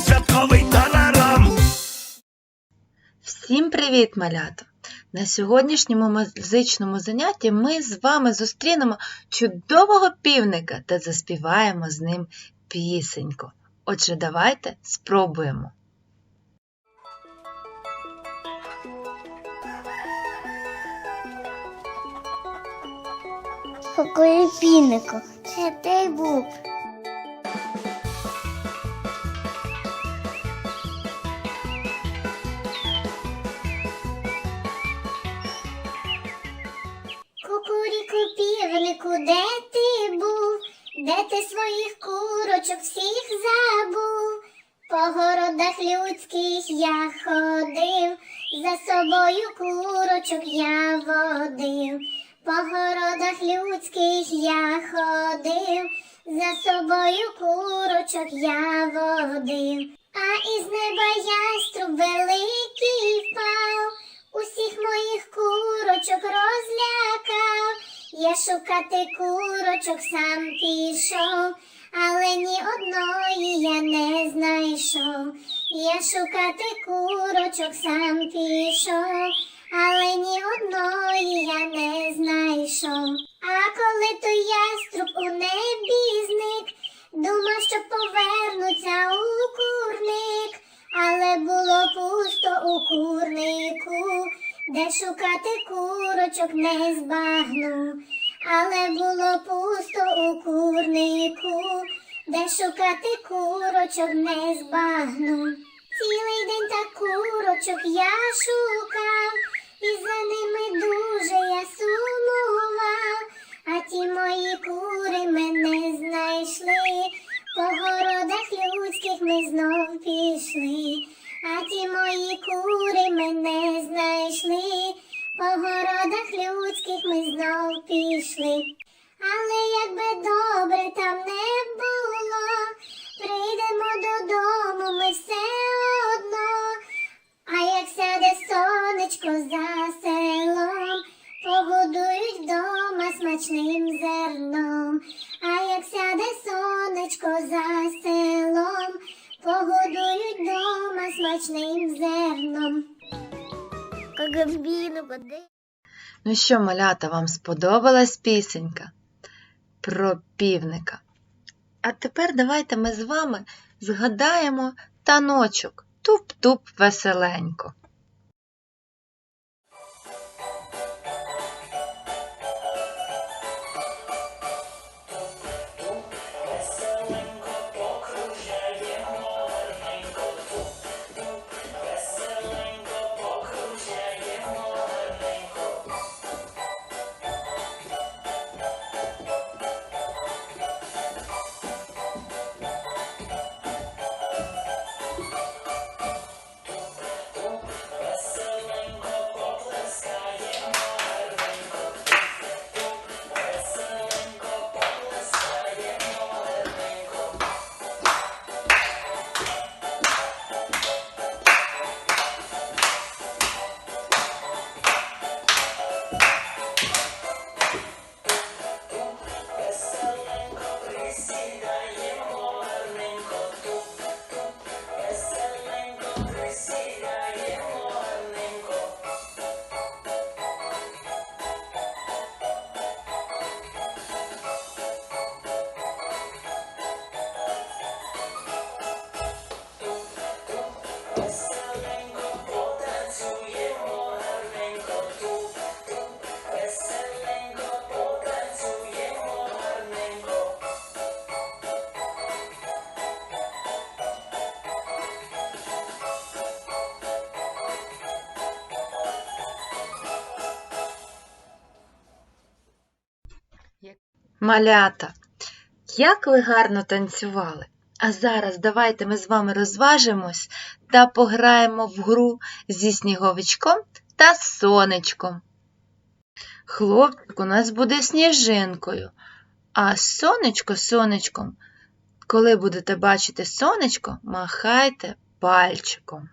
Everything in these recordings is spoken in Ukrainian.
святковий тарарам. Всім привіт, малята! На сьогоднішньому музичному занятті ми з вами зустрінемо чудового півника та заспіваємо з ним пісеньку. Отже, давайте спробуємо. Поколіпіннику, це ти був. Півнику, де ти був? Де ти своїх курочок всіх забув? По городах людських я ходив, за собою курочок я водив. По городах людських я ходив, за собою курочок я водив. А із неба яструб великий впав, усіх моїх курочок розлякав. Я шукати курочок сам пішов, але ні одної я не знайшов. Я шукати курочок сам пішов, але ні одної я не знайшов. А коли той яструб у небі зник, думав, що повернуться у курник, але було пусто у курнику, де шукати курочок не збагну, але було пусто у курнику, де шукати курочок не збагну. Цілий день та курочок я шукав, і за ними дуже я сумував, а ті мої кури мене знайшли, по городах людських ми знов пішли, а ті мої кури мене знов пішли. Але якби добре там не було, прийдемо додому ми все одно. А як сяде сонечко за селом, погодують вдома смачним зерном. А як сяде сонечко за селом, погодують вдома смачним зерном. Кагамбіну води. Ну що, малята, вам сподобалась пісенька про півника? А тепер давайте ми з вами згадаємо таночок туп-туп веселенько. Малята, як ви гарно танцювали! А зараз давайте ми з вами розважимось та пограємо в гру зі сніговичком та сонечком. Хлопчик у нас буде сніжинкою, а сонечко сонечком. Коли будете бачити сонечко, махайте пальчиком.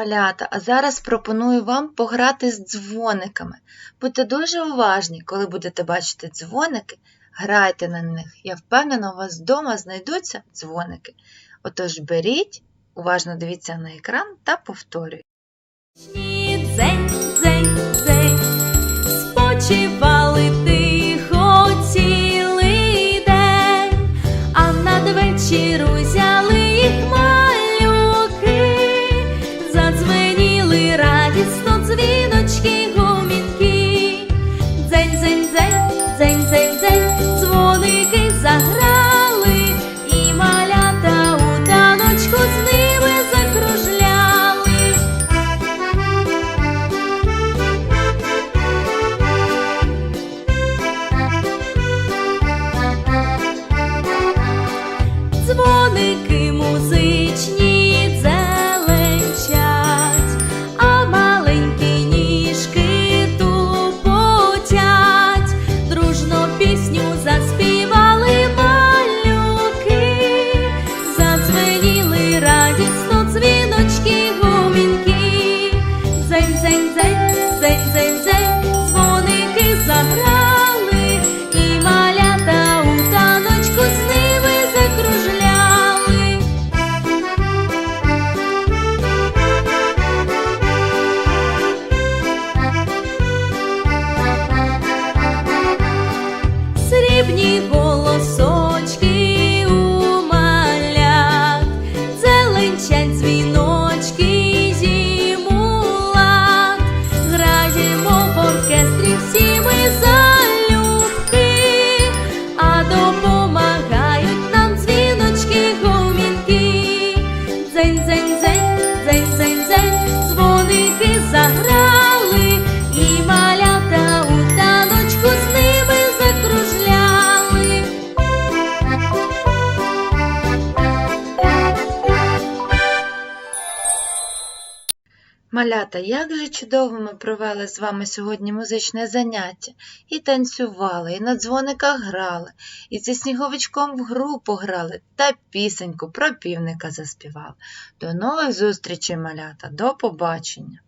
Малята, а зараз пропоную вам пограти з дзвониками. Будьте дуже уважні, коли будете бачити дзвоники, грайте на них. Я впевнена, у вас вдома знайдуться дзвоники. Отож беріть, уважно дивіться на екран та повторюйте. Малята, як же чудово ми провели з вами сьогодні музичне заняття. І танцювали, і на дзвониках грали, і зі сніговичком в гру пограли та пісеньку про півника заспівали. До нових зустрічей, малята, до побачення!